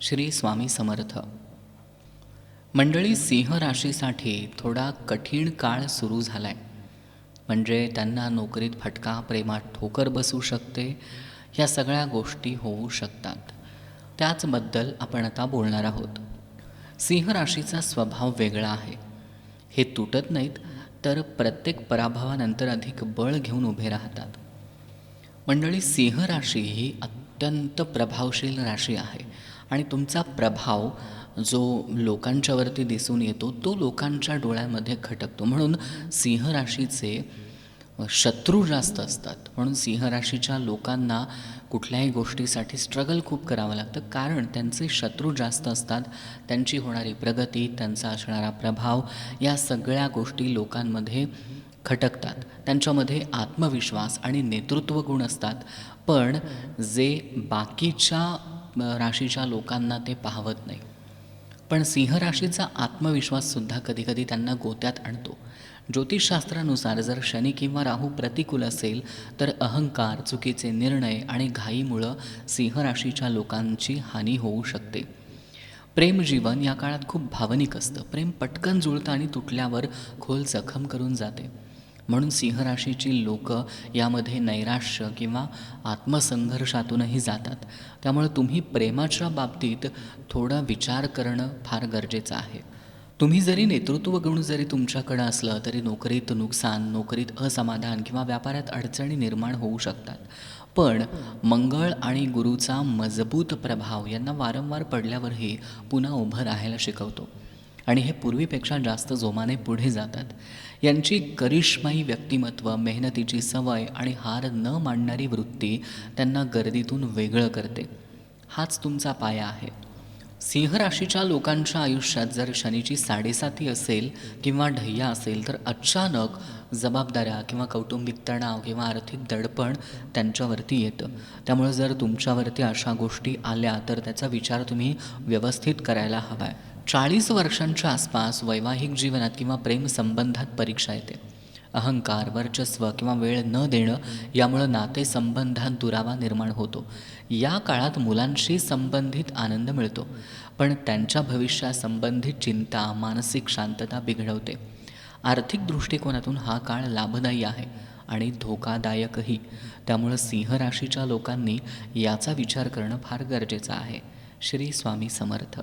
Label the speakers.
Speaker 1: श्री स्वामी समर्थ. मंडळी सिंह राशीसाठी थोडा कठीण काळ सुरू झाला आहे म्हणजे त्यांना नोकरीत फटका प्रेमात ठोकर बसू शकते या सगळ्या गोष्टी होऊ शकतात. त्याचबद्दल आपण आता बोलणार आहोत. सिंह राशीचा स्वभाव वेगळा आहे. हे तुटत नाहीत तर प्रत्येक पराभवानंतर अधिक बळ घेऊन उभे राहतात. मंडळी सिंह राशी ही अत्यंत प्रभावशील राशी आहे. आणि तुमचा प्रभाव जो लोकांच्यावरती दिसून येतो तो लोकांच्या डोळ्यामध्ये खटकतो. म्हणून सिंह राशीचे शत्रू जास्त असतात. म्हणून सिंह राशीच्या लोकांना कुठल्याही गोष्टीसाठी स्ट्रगल खूप करावं लागतं. कारण त्यांचे शत्रू जास्त असतात. त्यांची होणारी प्रगती त्यांचा असणारा प्रभाव या सगळ्या गोष्टी लोकांमध्ये खटकतात. त्यांच्यामध्ये आत्मविश्वास आणि नेतृत्व गुण असतात. पण जे बाकीच्या राशीच्या लोकांना ते पाहवत नाही. पण सिंह राशीचा आत्मविश्वाससुद्धा कधीकधी त्यांना गोत्यात आणतो. ज्योतिषशास्त्रानुसार जर शनी किंवा राहू प्रतिकूल असेल तर अहंकार चुकीचे निर्णय आणि घाईमुळं सिंह राशीच्या लोकांची हानी होऊ शकते. प्रेमजीवन या काळात खूप भावनिक असतं. प्रेम पटकन जुळतं आणि तुटल्यावर खोल जखम करून जाते. म्हणून सिंहराशीची लोकं यामध्ये नैराश्य किंवा आत्मसंघर्षातूनही जातात. त्यामुळे तुम्ही प्रेमाच्या बाबतीत थोडा विचार करणं फार गरजेचं आहे. तुम्ही जरी नेतृत्व गुण जरी तुमच्याकडं असलं तरी नोकरीत नुकसान नोकरीत असमाधान किंवा व्यापारात अडचणी निर्माण होऊ शकतात. पण मंगळ आणि गुरुचा मजबूत प्रभाव यांना वारंवार पडल्यावरही पुन्हा उभं राहायला शिकवतो. आणि हे पूर्वीपेक्षा जास्त जोमाने पुढे जातात. यांची करिश्माई व्यक्तिमत्व मेहनतीची सवय आणि हार न मांडणारी वृत्ती त्यांना गर्दीतून वेगळं करते. हाच तुमचा पाया आहे. सिंह राशीच्या लोकांच्या आयुष्यात जर शनीची साडेसाती असेल किंवा ढय्या असेल तर अचानक जबाबदाऱ्या किंवा कौटुंबिक तणाव किंवा आर्थिक दडपण त्यांच्यावरती येतं. त्यामुळे जर तुमच्यावरती अशा गोष्टी आल्या तर त्याचा विचार तुम्ही व्यवस्थित करायला हवा आहे चाळीस वर्षांच्या आसपास वैवाहिक जीवनात किंवा प्रेमसंबंधात परीक्षा येते. अहंकार वर्चस्व किंवा वेळ न देणं यामुळं नातेसंबंधात दुरावा निर्माण होतो. या काळात मुलांशी संबंधित आनंद मिळतो पण त्यांच्या भविष्यासंबंधित चिंता मानसिक शांतता बिघडवते. आर्थिक दृष्टिकोनातून हा काळ लाभदायी आहे आणि धोकादायकही. त्यामुळं सिंह राशीच्या लोकांनी याचा विचार करणं फार गरजेचं आहे. श्री स्वामी समर्थ.